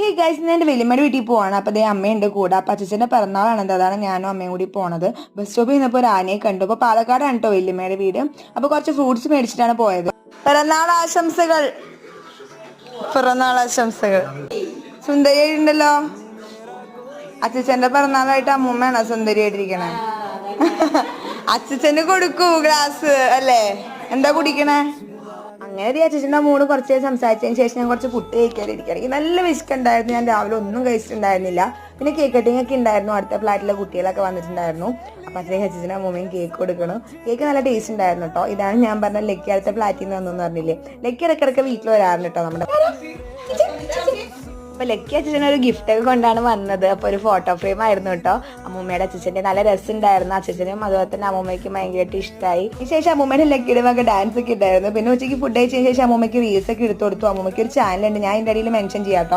Hey guys ഞാൻ എന്റെ വലിയമ്മയുടെ വീട്ടിൽ പോവാണ്. അപ്പോൾ അതേ അമ്മയുണ്ട് കൂടെ. അപ്പം അച്ഛന്റെ പിറന്നാളാണ്. അതാണ് ഞാനും അമ്മയും കൂടി പോണത്. ബസ് സ്റ്റോപ്പിൽ നിന്നപ്പോൾ ഒരു ആനയെ കണ്ടു. അപ്പോൾ പാലക്കാടാണ് കേട്ടോ വലിയമ്മയുടെ വീട്. അപ്പോൾ കുറച്ച് ഫ്രൂട്ട്സ് മേടിച്ചിട്ടാണ് പോയത്. പിറന്നാൾ ആശംസകൾ. പിറന്നാൾ ആശംസകൾ. സുന്ദരിയായിട്ടുണ്ടല്ലോ. അച്ഛന്റെ പിറന്നാളായിട്ട് അമ്മൂമ്മയാണോ സുന്ദരിയായിട്ടിരിക്കണേ? അച്ഛന് കൊടുക്കൂ ഗ്ലാസ് അല്ലേ? എന്താ കുടിക്കണേ? അങ്ങനെ വിചാരിച്ചിട്ടുണ്ട് അച്ഛന്റെ മൂന്ന് കുറച്ച് സംസാരിച്ചതിന് ശേഷം ഞാൻ കുറച്ച് പുട്ട് കഴിക്കാതിരിക്കുകയാണ് എനിക്ക് നല്ല വിശക്കുണ്ടായിരുന്നു. ഞാൻ രാവിലെ ഒന്നും കഴിച്ചിട്ടുണ്ടായിരുന്നില്ല. പിന്നെ കേക്ക് കട്ടിംഗ് ഒക്കെ ഉണ്ടായിരുന്നു. അടുത്ത ഫ്ലാറ്റിലെ കുട്ടികളൊക്കെ വന്നിട്ടുണ്ടായിരുന്നു. അപ്പം അച്ഛനും അച്ഛനും അമ്മൂമ്മയും കേക്ക് കൊടുക്കണം. കേക്ക് നല്ല ടേസ്റ്റ് ഉണ്ടായിരുന്നു കേട്ടോ ഇതാണ് ഞാൻ പറഞ്ഞ ലക്കി അടുത്ത ഫ്ലാറ്റിൽ നിന്ന് വന്നു പറഞ്ഞില്ലേ? ലക്കി ഇടയ്ക്കിടയ്ക്ക് വീട്ടിൽ വരാറുണ്ട് കേട്ടോ നമ്മുടെ അപ്പൊ ലക്കി അച്ഛൻ ഒരു ഗിഫ്റ്റ് ഒക്കെ കൊണ്ടാണ് വന്നത്. അപ്പൊ ഒരു ഫോട്ടോ ഫ്രെയിം ആയിരുന്നു കേട്ടോ അമ്മൂമ്മയുടെ അച്ഛന്റെ നല്ല രസമുണ്ടായിരുന്നു. അച്ഛനും അതുപോലെ തന്നെ അമ്മൂമ്മയ്ക്ക് ഭയങ്കരമായിട്ട് ഇഷ്ടമായി ശേഷം അമ്മൂമ്മയുടെ ലക്കിയുടെ ഒക്കെ ഡാൻസ് ഒക്കെ ഉണ്ടായിരുന്നു പിന്നെ ഉച്ചയ്ക്ക് ഫുഡ് കഴിച്ചതിന് ശേഷം അമ്മൂമ്മയ്ക്ക് റീൽസ് ഒക്കെ എടുത്തു കൊടുത്തു. അമ്മൂമ്മയ്ക്ക് ഒരു ചാനൽ ഉണ്ട്. ഞാൻ എന്റെ ഇടയിൽ മെൻഷൻ ചെയ്യാം